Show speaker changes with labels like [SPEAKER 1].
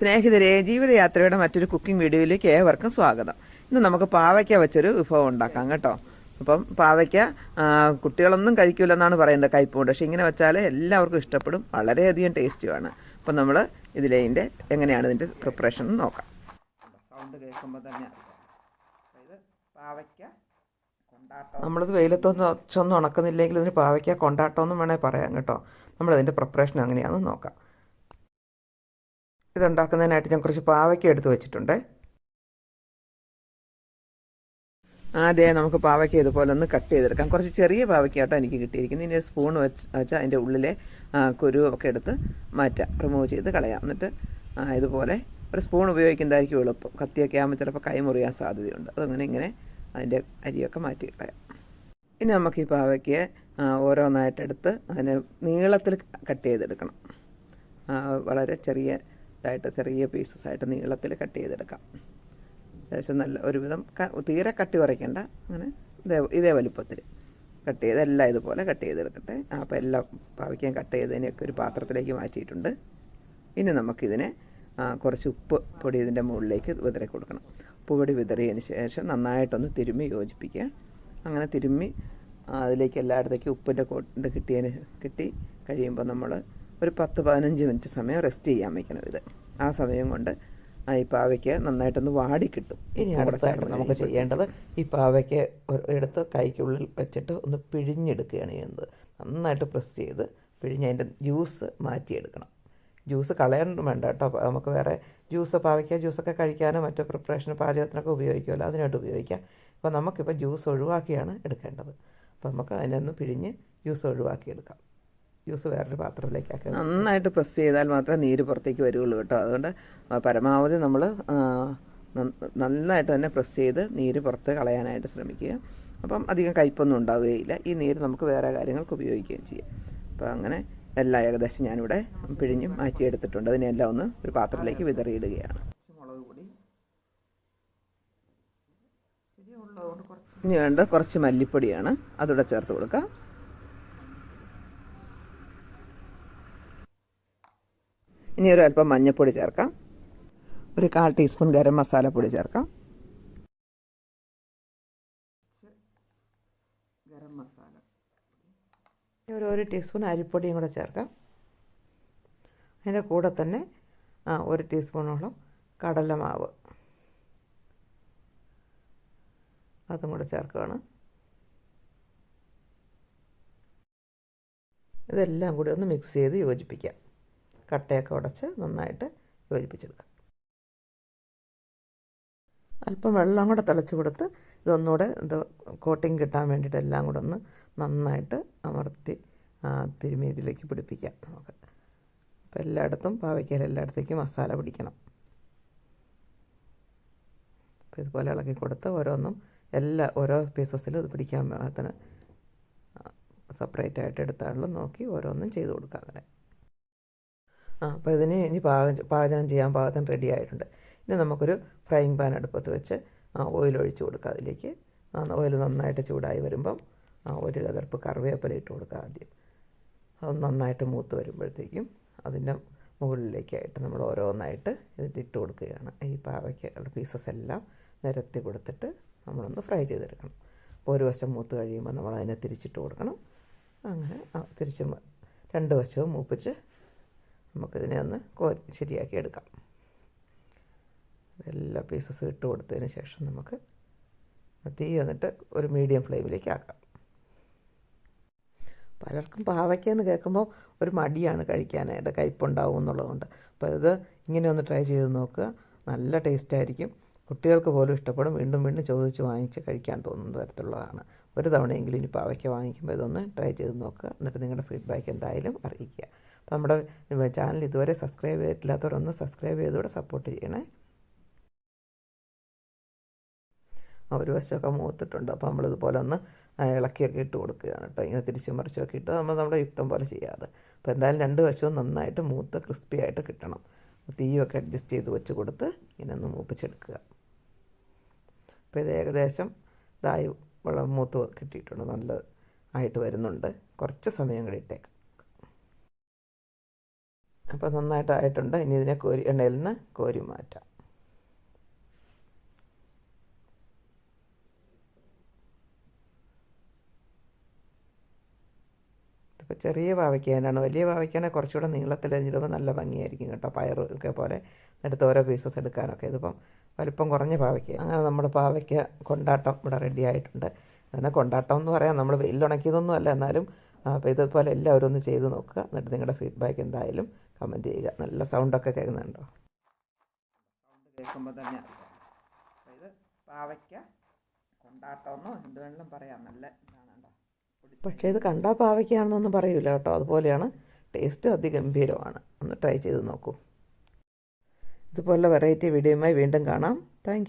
[SPEAKER 1] സ്നേഹിതരെ ജീവിതയാത്രയുടെ മറ്റൊരു കുക്കിംഗ് വീഡിയോയിലേക്ക് ഏവർക്കും സ്വാഗതം. ഇന്ന് നമുക്ക് പാവയ്ക്ക വെച്ചൊരു വിഭവം ഉണ്ടാക്കാം കേട്ടോ. അപ്പം പാവയ്ക്ക കുട്ടികളൊന്നും കഴിക്കില്ലെന്നാണ് പറയുന്നത് കൈപ്പൂണ്ട് പക്ഷെ ഇങ്ങനെ വെച്ചാൽ എല്ലാവർക്കും ഇഷ്ടപ്പെടും വളരെയധികം ടേസ്റ്റുമാണ്. അപ്പം നമ്മൾ ഇതിലെ എങ്ങനെയാണ് ഇതിന്റെ പ്രിപ്പറേഷൻ എന്ന് നോക്കാം. സൗണ്ട് കേൾക്കുമ്പോൾ തന്നെ അതായത് പാവയ്ക്ക നമ്മളിത് വെയിലത്തൊന്നും ഒച്ചൊന്നും ഉണക്കുന്നില്ലെങ്കിൽ ഇതിന് പാവയ്ക്ക കൊണ്ടാട്ടമെന്നും വേണേൽ പറയാം കേട്ടോ. നമ്മളതിന്റെ പ്രിപ്പറേഷൻ എങ്ങനെയാണെന്ന് നോക്കാം. ഇതുണ്ടാക്കുന്നതിനായിട്ട് ഞാൻ കുറച്ച് പാവയ്ക്ക എടുത്ത് വെച്ചിട്ടുണ്ട്. ആദ്യം നമുക്ക് പാവയ്ക്ക ഇതുപോലെ ഒന്ന് കട്ട് ചെയ്തെടുക്കാം. കുറച്ച് ചെറിയ പാവയ്ക്ക കേട്ടോ എനിക്ക് കിട്ടിയിരിക്കുന്നത്. ഇനി സ്പൂൺ വെച്ച് വെച്ചാൽ അതിന്റെ ഉള്ളിലെ കുരു ഒക്കെ എടുത്ത് മാറ്റാം. റിമൂവ് ചെയ്ത് കളയാം. എന്നിട്ട് ഇതുപോലെ ഒരു സ്പൂൺ ഉപയോഗിക്കുന്നതായിരിക്കും എളുപ്പം. കത്തിയൊക്കെ ആകുമ്പോൾ ചിലപ്പോൾ കൈ മുറിയാൻ സാധ്യതയുണ്ട്. അതങ്ങനെ ഇങ്ങനെ അതിന്റെ അരിയൊക്കെ മാറ്റി കളയാം. ഇനി നമുക്ക് ഈ പാവയ്ക്ക് ഓരോന്നായിട്ടെടുത്ത് അതിനെ നീളത്തിൽ കട്ട് ചെയ്തെടുക്കണം. വളരെ ചെറിയ ഇതായിട്ട് ചെറിയ പീസസ് ആയിട്ട് നീളത്തിൽ കട്ട് ചെയ്തെടുക്കാം. ഏകദേശം നല്ല ഒരുവിധം തീരെ കട്ടി കുറയ്ക്കണ്ട. അങ്ങനെ ഇതേ ഇതേ വലുപ്പത്തിൽ കട്ട് ചെയ്ത് എല്ലാം ഇതുപോലെ കട്ട് ചെയ്തെടുക്കട്ടെ അപ്പോൾ എല്ലാം പാവയ്ക്കാൻ കട്ട് ചെയ്തതിനെയൊക്കെ ഒരു പാത്രത്തിലേക്ക് മാറ്റിയിട്ടുണ്ട്. ഇനി നമുക്കിതിനെ കുറച്ച് ഉപ്പ് പൊടി ഇതിന്റെ മുകളിലേക്ക് വിതറി കൊടുക്കണം. ഉപ്പ് പൊടി വിതറിയതിന് ശേഷം നന്നായിട്ടൊന്ന് തിരുമ്മി യോജിപ്പിക്കുക. അങ്ങനെ തിരുമ്മി അതിലേക്ക് എല്ലായിടത്തേക്കും ഉപ്പിന്റെ ഇത് കിട്ടിയതിന് കിട്ടി കഴിയുമ്പോൾ നമ്മൾ ഒരു പത്ത് പതിനഞ്ച് മിനിറ്റ് സമയം റെസ്റ്റ് ചെയ്യാൻ വയ്ക്കണം ഇത്. ആ സമയം കൊണ്ട് ആ ഈ പാവയ്ക്ക് നന്നായിട്ടൊന്ന് വാടി കിട്ടും. ഇനി അടുത്തായിട്ട് നമുക്ക് ചെയ്യേണ്ടത് ഈ പാവയ്ക്ക് എടുത്ത് കൈക്കുള്ളിൽ വെച്ചിട്ട് ഒന്ന് പിഴിഞ്ഞെടുക്കുകയാണ് ചെയ്യുന്നത്. നന്നായിട്ട് പ്രസ് ചെയ്ത് പിഴിഞ്ഞ് അതിന്റെ ജ്യൂസ് മാറ്റിയെടുക്കണം. ജ്യൂസ് കളയാനും വേണ്ട കേട്ടോ. നമുക്ക് വേറെ ജ്യൂസ് പാവയ്ക്ക ജ്യൂസൊക്കെ കഴിക്കാനോ മറ്റു പ്രിപ്പറേഷന് പാചകത്തിനൊക്കെ ഉപയോഗിക്കുമല്ലോ അതിനായിട്ട് ഉപയോഗിക്കാം. അപ്പോൾ നമുക്കിപ്പോൾ ജ്യൂസ് ഒഴിവാക്കിയാണ് എടുക്കേണ്ടത്. അപ്പോൾ നമുക്ക് അതിനൊന്ന് പിഴിഞ്ഞ് ജ്യൂസ് ഒഴിവാക്കിയെടുക്കാം. ജ്യൂസ് വേറൊരു പാത്രത്തിലേക്കാക്കി നന്നായിട്ട് പ്രസ് ചെയ്താൽ മാത്രമേ നീര് പുറത്തേക്ക് വരികയുള്ളൂ കേട്ടോ. അതുകൊണ്ട് പരമാവധി നമ്മൾ നന്നായിട്ട് തന്നെ പ്രസ് ചെയ്ത് നീര് പുറത്ത് കളയാനായിട്ട് ശ്രമിക്കുക. അപ്പം അധികം കയ്പൊന്നും ഉണ്ടാവുകയില്ല. ഈ നീര് നമുക്ക് വേറെ കാര്യങ്ങൾക്ക് ഉപയോഗിക്കുകയും ചെയ്യാം. അപ്പോൾ അങ്ങനെ എല്ലാം ഏകദേശം ഞാനിവിടെ പിഴിഞ്ഞ് മാറ്റിയെടുത്തിട്ടുണ്ട്. അതിനെല്ലാം ഒന്ന് ഒരു പാത്രത്തിലേക്ക് വിതറിയിടുകയാണ്. മുളക് പൊടി. ഇനി വേണ്ട കുറച്ച് മല്ലിപ്പൊടിയാണ്. അതുകൂടെ ചേർത്ത് കൊടുക്കാം. ഇനി അല്പം മഞ്ഞൾപ്പൊടി ചേർക്കാം. ഒരു കാൽ ടീസ്പൂൺ ഗരം പൊടി ചേർക്കാം. ഗരം മസാല. ഒരു ഒരു ടീസ്പൂൺ അരിപ്പൊടിയും കൂടെ ചേർക്കാം. അതിന്റെ കൂടെ തന്നെ ഒരു ടീസ്പൂണോളം കടലമാവ് അതും കൂടെ ചേർക്കുകയാണ്. ഇതെല്ലാം കൂടി ഒന്ന് മിക്സ് ചെയ്ത് യോജിപ്പിക്കാം. കട്ടയൊക്കെ ഉടച്ച് നന്നായിട്ട് യോജിപ്പിച്ചെടുക്കാം. അല്പം വെള്ളം കൂടെ തിളച്ച് കൊടുത്ത് ഇതൊന്നുകൂടെ ഇത് കോട്ടിങ് കിട്ടാൻ വേണ്ടിയിട്ട് എല്ലാം കൂടെ ഒന്ന് നന്നായിട്ട് അമർത്തി തിരുമി ഇതിലേക്ക് പിടിപ്പിക്കാം നമുക്ക്. അപ്പോൾ എല്ലായിടത്തും പാവയ്ക്കൽ എല്ലായിടത്തേക്കും മസാല പിടിക്കണം. അപ്പോൾ ഇതുപോലെ ഇളക്കി കൊടുത്ത് ഓരോന്നും എല്ലാ ഓരോ പീസസിലും ഇത് പിടിക്കാൻ പാകത്തിന് സെപ്പറേറ്റ് ആയിട്ട് എടുത്താണല്ലോ നോക്കി ഓരോന്നും ചെയ്ത് കൊടുക്കാം അങ്ങനെ. ആ അപ്പോൾ ഇതിന് ഇനി പാകം പാചകം ചെയ്യാൻ പാകത്തിന് റെഡി ആയിട്ടുണ്ട്. ഇനി നമുക്കൊരു ഫ്രൈങ് പാൻ അടുപ്പത്ത് വെച്ച് ഓയിൽ ഒഴിച്ച് കൊടുക്കുക അതിലേക്ക്. ഓയിൽ നന്നായിട്ട് ചൂടായി വരുമ്പം ഒരു കതർപ്പ് കറിവേപ്പില ഇട്ട് കൊടുക്കുക ആദ്യം. അത് നന്നായിട്ട് മൂത്ത് വരുമ്പോഴത്തേക്കും അതിന്റെ മുകളിലേക്കായിട്ട് നമ്മൾ ഓരോന്നായിട്ട് ഇതിട്ട് ഇട്ട് കൊടുക്കുകയാണ്. ഈ പാവയ്ക്കുള്ള പീസസ് എല്ലാം നിരത്തി കൊടുത്തിട്ട് നമ്മളൊന്ന് ഫ്രൈ ചെയ്തെടുക്കണം. അപ്പോൾ ഒരു വശം മൂത്ത് കഴിയുമ്പോൾ നമ്മൾ അതിനെ തിരിച്ചിട്ട് കൊടുക്കണം. അങ്ങനെ തിരിച്ച് രണ്ട് വശവും മൂപ്പിച്ച് നമുക്കിതിനെ ഒന്ന് കോ ശരിയാക്കി എടുക്കാം. എല്ലാ പീസസ് ഇട്ട് കൊടുത്തതിന് ശേഷം നമുക്ക് തീ വന്നിട്ട് ഒരു മീഡിയം ഫ്ലെയിമിലേക്ക് ആക്കാം. പലർക്കും പാവയ്ക്കെന്ന് കേൾക്കുമ്പോൾ ഒരു മടിയാണ് കഴിക്കാനായിട്ട് കയ്പുണ്ടാവും എന്നുള്ളതുകൊണ്ട്. അപ്പോൾ ഇത് ഇങ്ങനെ ഒന്ന് ട്രൈ ചെയ്ത് നോക്കുക നല്ല ടേസ്റ്റ് ആയിരിക്കും. കുട്ടികൾക്ക് പോലും ഇഷ്ടപ്പെടും. വീണ്ടും വീണ്ടും ചോദിച്ച് വാങ്ങിച്ച് കഴിക്കാൻ തോന്നുന്ന തരത്തിലുള്ളതാണ്. ഒരു തവണയെങ്കിലും ഇനി പാവയ്ക്ക വാങ്ങിക്കുമ്പോൾ ഇതൊന്ന് ട്രൈ ചെയ്ത് നോക്കുക എന്നിട്ട് നിങ്ങളുടെ ഫീഡ്ബാക്ക് എന്തായാലും അറിയിക്കുക. നമ്മുടെ ചാനൽ ഇതുവരെ സബ്സ്ക്രൈബ് ചെയ്തിട്ടില്ലാത്തവരൊന്ന് സബ്സ്ക്രൈബ് ചെയ്തുകൂടെ സപ്പോർട്ട് ചെയ്യണേ. ഒരു വശമൊക്കെ മൂത്തിട്ടുണ്ട്. അപ്പോൾ നമ്മളിതുപോലെ ഒന്ന് ഇളക്കിയൊക്കെ ഇട്ട് കൊടുക്കുകയാണ് കേട്ടോ. ഇങ്ങനെ തിരിച്ചും മറിച്ചൊക്കെ ഇട്ട് നമ്മൾ നമ്മുടെ യുക്തം പോലെ ചെയ്യാതെ. അപ്പോൾ എന്തായാലും രണ്ട് വശവും നന്നായിട്ട് മൂത്ത് ക്രിസ്പി ആയിട്ട് കിട്ടണം. തീയൊക്കെ അഡ്ജസ്റ്റ് ചെയ്ത് വെച്ച് കൊടുത്ത് ഇങ്ങനെ ഒന്ന് മൂപ്പിച്ചെടുക്കുക. അപ്പോൾ ഇത് ഏകദേശം ഇതായി വെള്ളം മൂത്ത് കിട്ടിയിട്ടുണ്ട്. നല്ല ആയിട്ട് വരുന്നുണ്ട്. കുറച്ച് സമയം കൂടി ഇട്ടേക്കാം. അപ്പോൾ നന്നായിട്ട് ആയിട്ടുണ്ട് ഇനി ഇതിനെ കോരി എണ്ണയിൽ നിന്ന് കോരി മാറ്റാം. ഇതിപ്പോൾ ചെറിയ വാവയ്ക്കാനാണ്. വലിയ പാവയ്ക്കാണെങ്കിൽ കുറച്ചുകൂടെ നീളത്തിൽ അരിഞ്ഞിടുമ്പോൾ നല്ല ഭംഗിയായിരിക്കും കേട്ടോ. പയർ ഒക്കെ പോലെ എടുത്ത് ഓരോ പീസസ് എടുക്കാനൊക്കെ. ഇതിപ്പം വലിപ്പം കുറഞ്ഞ പാവയ്ക്ക. അങ്ങനെ നമ്മുടെ പാവയ്ക്ക കൊണ്ടാട്ടം ഇവിടെ റെഡി ആയിട്ടുണ്ട്. അങ്ങനെ കൊണ്ടാട്ടം എന്ന് പറയാം. നമ്മൾ വെയിലുണക്കിയതൊന്നും അല്ല. എന്നാലും അപ്പോൾ ഇതുപോലെ എല്ലാവരും ഒന്ന് ചെയ്ത് നോക്കുക. എന്നിട്ട് നിങ്ങളുടെ ഫീഡ്ബാക്ക് എന്തായാലും കമന്റ് ചെയ്യുക. നല്ല സൗണ്ടൊക്കെ കേൾക്കുന്നുണ്ടോ? സൗണ്ട് കേൾക്കുമ്പോൾ തന്നെ അറിയാം ഇത് പാവയ്ക്ക കൊണ്ടാട്ടമെന്നോ എന്ത് വേണമെങ്കിലും പറയാം. നല്ല ഇതാണ് കേട്ടോ. പക്ഷേ ഇത് കണ്ടാൽ പാവയ്ക്കാണെന്നൊന്നും പറയൂല കേട്ടോ. അതുപോലെയാണ് ടേസ്റ്റ് അതിഗംഭീരമാണ്. ഒന്ന് ട്രൈ ചെയ്ത് നോക്കൂ. ഇതുപോലുള്ള വെറൈറ്റി വീഡിയോയുമായി വീണ്ടും കാണാം. താങ്ക്